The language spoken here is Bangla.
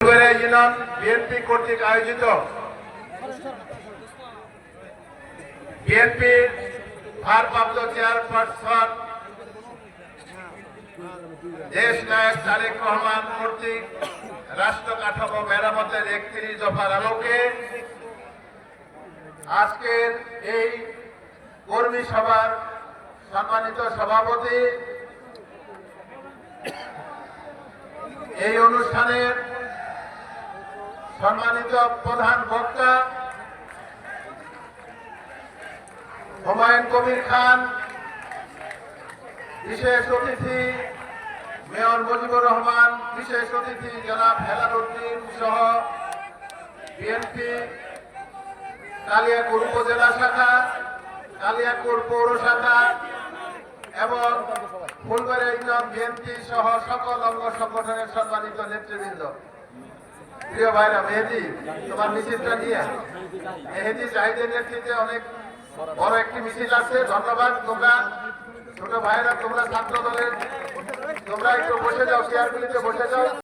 ইউনিয়ন কর্তৃক আয়োজিত। দেশ নায়ক রাষ্ট্র মেরামতের একত্রিশ দফার আলোকে আজকের এই কর্মী সভার সম্মানিত সভাপতি, এই অনুষ্ঠানের সম্মানিত প্রধান বক্তা, হুমায়ুন কবির খান, বিশেষ অতিথি মেয়র মুজিবুর রহমান, বিশেষ অতিথি জনাব হেলাল উদ্দিন সহ বিএনপি কালিয়াকুর উপজেলা শাখা কালিয়াকুর পৌর শাখা এবং ফুলবাড়িয়া ইউনিয়ন বিএনপি সহ সকল অঙ্গ সংগঠনের সম্মানিত নেতৃবৃন্দ। প্রিয় ভাইরা, মেহেদি, তোমার মিছিলটা নিয়ে। মেহেদি জাহিদের নেতৃত্বে অনেক বড় একটি মিছিল আছে। ধন্যবাদ তোমরা। ছোট ভাইরা, তোমরা ছাত্র দলের তোমরা একটু বসে যাও চেয়ারগুলিতে বসে যাও।